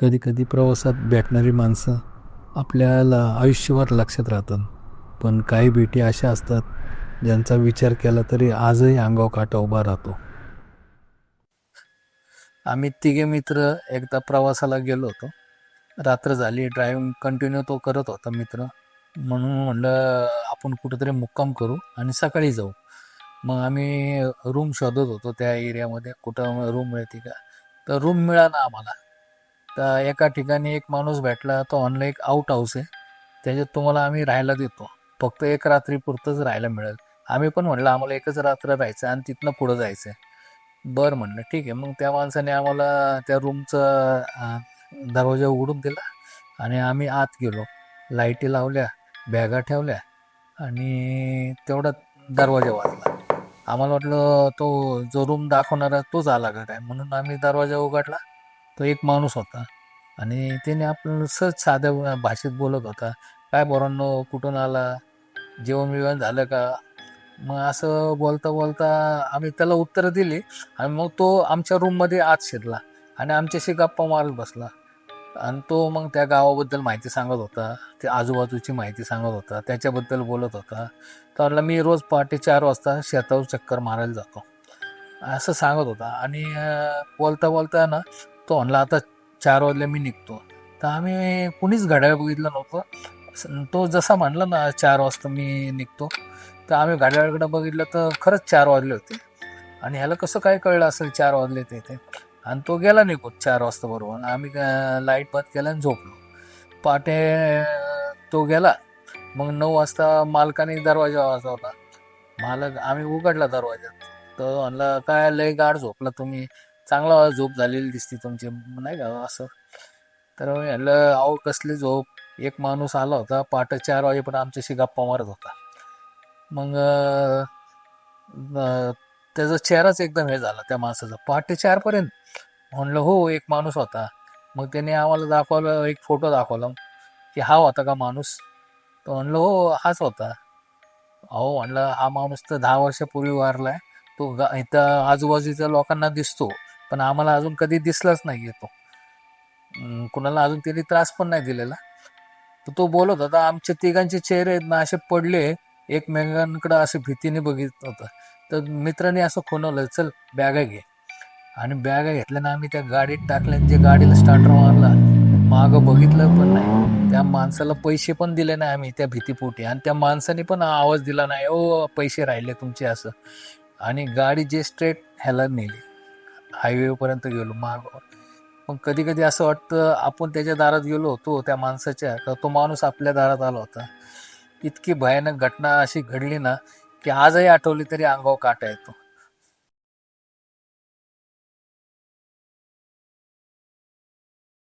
कधी कधी प्रवासात भेटणारी माणसं आपल्याला आयुष्यभर लक्षात राहतात. पण काही भेटी अशा असतात ज्यांचा विचार केला तरी आजही अंगाव काटा उभा राहतो. आम्ही तिघे मित्र एकदा प्रवासाला गेलो होतो. रात्र झाली ड्रायव्हिंग कंटिन्यू तो करत होता मित्र. म्हणून म्हणलं आपण कुठेतरी मुक्काम करू आणि सकाळी जाऊ. मग आम्ही रूम शोधत होतो त्या एरियामध्ये कुठं रूम मिळते का? तर रूम मिळाला आम्हाला. तर एका ठिकाणी एक माणूस भेटला तो ऑनलाईन एक आउट हाऊस आहे. त्याच्यात तुम्हाला आम्ही राहायला देतो. फक्त एक रात्रीपुरतंच राहायला मिळेल. आम्ही पण म्हणलं आम्हाला एकच रात्र राहायचं आणि तिथनं पुढं जायचं बरं म्हणलं ठीक आहे. मग त्या माणसाने आम्हाला त्या रूमचं दरवाजा उघडून दिला आणि आम्ही आत गेलो. लाईटी लावल्या बॅगा ठेवल्या आणि तेवढा दरवाजा वाजला. आम्हाला वाटलं तो जो रूम दाखवणारा तोच आला का काय? म्हणून आम्ही दरवाजा उघडला. तो एक माणूस होता. आणि त्याने आपलं सहज साध्या भाषेत बोलत होता. काय पोरांनो कुठून आला? जेवण बिवण झालं का? मग असं बोलता बोलता आम्ही त्याला उत्तरं दिली आणि मग तो आमच्या रूममध्ये आत शिरला आणि आमच्याशी गप्पा मारत बसला. आणि तो मग त्या गावाबद्दल माहिती सांगत होता. ते आजूबाजूची माहिती सांगत होता. त्याच्याबद्दल बोलत होता. तर मी रोज पहाटे चार वाजता शेतावर चक्कर मारायला जातो. असं सांगत होता. आणि बोलता बोलता ना तो म्हणला आता चार वाजले मी निघतो. तर आम्ही कुणीच घड्याळ बघितलं नव्हतं. तो जसा म्हणला ना चार वाजता मी निघतो. तर आम्ही घड्याळकडे बघितलं तर खरंच चार वाजले होते. आणि ह्याला कसं काय कळलं असेल चार वाजले ते ते आणि तो गेला निघून चार वाजता बरोबर. आम्ही लाइट बंद केला आणि झोपलो. पहाटे तो गेला. मग नऊ वाजता मालकाने दरवाजा वाजवला. मालक आम्ही उघडला दरवाजा तर म्हणला काय लय गाड झोपला तुम्ही? चांगला झोप झालेली दिसते तुमची नाही का असं? तर मी म्हणलं अहो कसली झोप. एक माणूस आला होता पहाटे चार वाजेपर्यंत आमच्याशी गप्पा मारत होता. मग त्याचा चेहराच एकदम हे झाला त्या माणसाचा. पहाटे चारपर्यंत म्हणलं हो एक माणूस होता. मग त्याने आम्हाला दाखवलं एक फोटो दाखवला की हा होता का माणूस? तो म्हणलं हो हाच होता. अहो म्हणलं हा माणूस तर दहा वर्षापूर्वी वारला आहे तो गा- इथं आजूबाजूच्या लोकांना दिसतो. पण आम्हाला अजून कधी दिसलाच नाही येतो तो कुणाला अजून त्यांनी त्रास पण नाही दिलेला. तर तो बोलत होता आमच्या तिघांचे चेहरे आहेत ना असे पडले. एकमेकांकडं असे भीतीने बघित होतं. तर मित्राने असं खुनवलं चल बॅगा घे. आणि बॅगा घेतल्या ना आम्ही त्या गाडीत टाकल्या आणि जे गाडीला स्टार्टर मारला मागं बघितलं पण नाही. त्या माणसाला पैसे पण दिले नाही आम्ही त्या भीतीपोटी. आणि त्या माणसाने पण आवाज दिला नाही ओ पैसे राहिले तुमचे असं. आणि गाडी जे स्ट्रेट ह्याला नेली. हायवेपर्यंत गेलो महागावर पण कधी कधी असं वाटतं आपण त्याच्या दारात गेलो होतो त्या माणसाच्या तर तो माणूस आपल्या दारात आला होता. इतकी भयानक घटना अशी घडली ना की आजही आठवली तरी अंगावर काटा येतो.